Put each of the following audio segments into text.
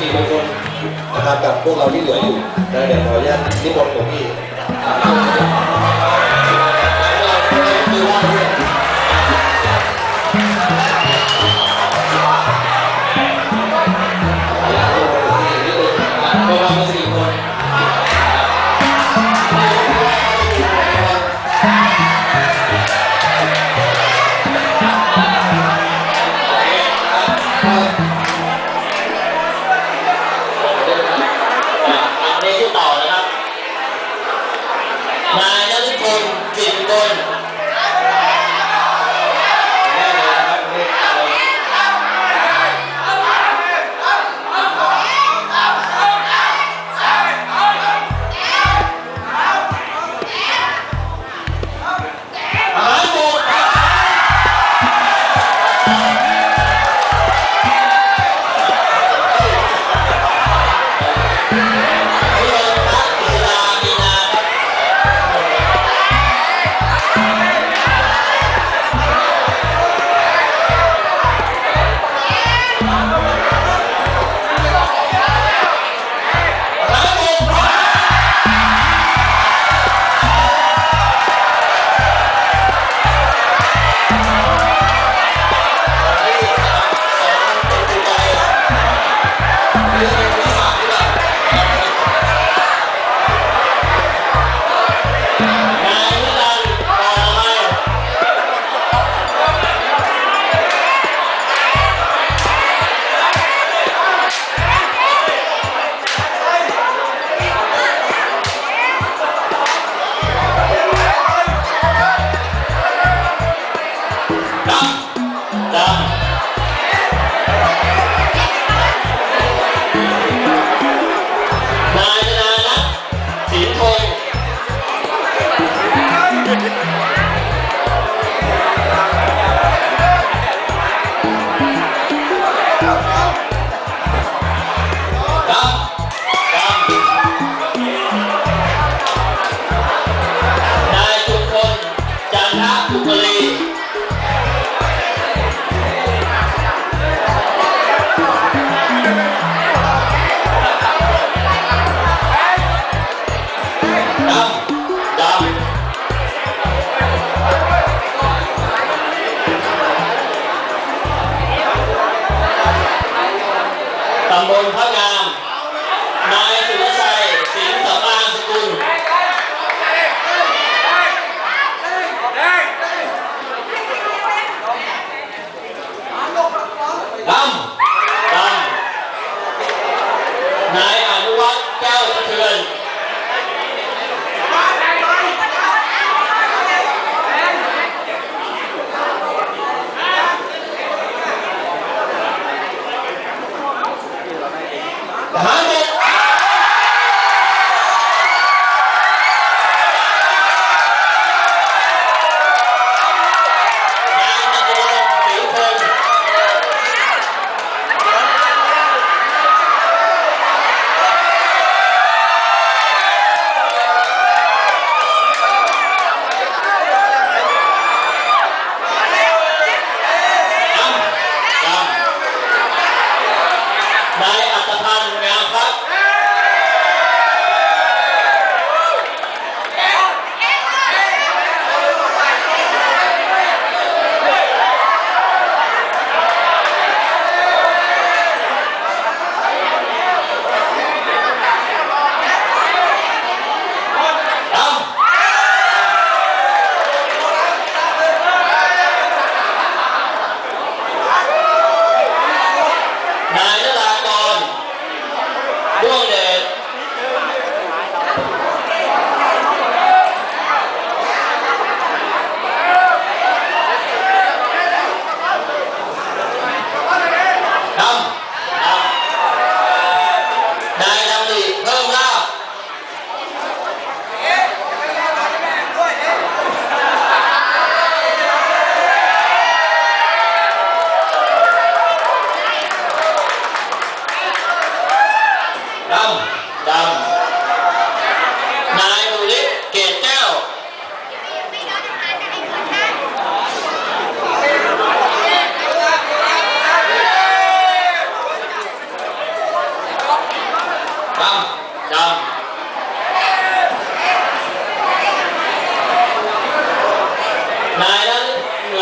สิริมงคนนะครับกับพวกเราที่เหลืออยู่นะเดี๋ยวขออนุญาตนิมนต์หลวงพี่ 다. 何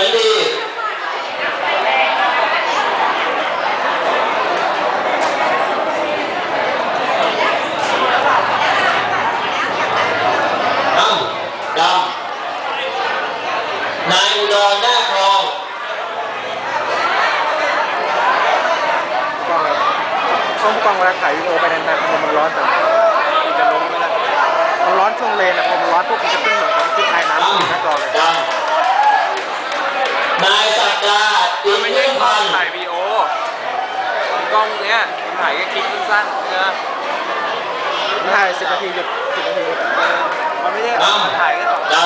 ไหนดีดำนายอุดรหน้าทองกล้องอะไรช่วงกล้ลาถ่ายวิดีานๆมันร้อนแต่มันร้อนช่วงเลนอะพอมันร้อนพวกมันจะขึ้นเหมือนกับที่ถ่ายน้ำขึ้นหน้าจอเลย นายศักดาอินไม่เรื่ใช่องกล้พัองนธ์ถ่ายวีดีโอกล้องเนี้ยถ่ายแค่คลิปสั้นๆนะถ่ายสิบนาทีหยุดสิบนาทีหยุดมันไม่ใช่ดมันถ่ายแค่สองำด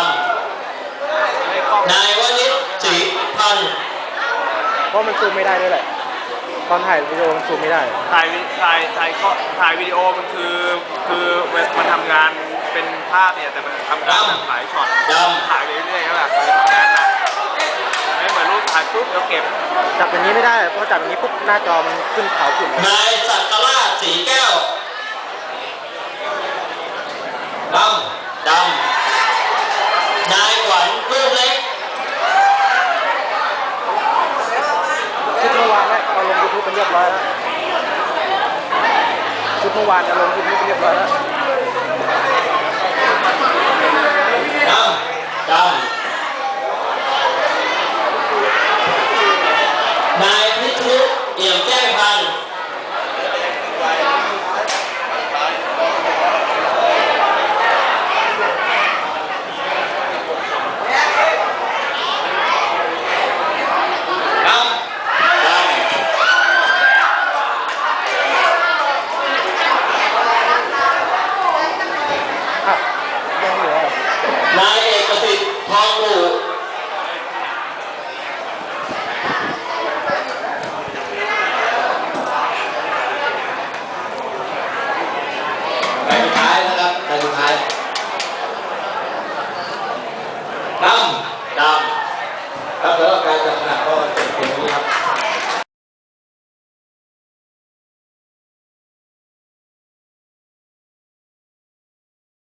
ไม่ได้กล้องำนายวณิชศรีพันธ์เพราะมันซูมไม่ได้ด้วยแหละ ตอนถ่ายวิดีโอมันซูมไม่ได้ ถ่ายวิถ่ายถ่ายกล้องถ่ายวิดีโอมันคือคือมันทำงานเป็นภาพเนี่ยแต่มันทำงานแบบถ่ายช็อตดถ่ายไปเรื่อยๆก็แบบมันทำงานหนักไม่เหมือนรูป ถ่ายปุ๊บแล้วเก็บจับอย่างนี้ไม่ได้เพราะจับอย่างนี้ปุ๊บหน้าจอมันขึ้นขาวขุ่นำนายสักราชสีแก้วดำดำนายขวัญลูกเล็กชุดเมื่อวานเนี่ยเราลงยูทูบเป็นเรียบร้อยแล้วชุดเมื่อวานจะลงยูทูบเป็นเรียบร้อยแล้วดำดำ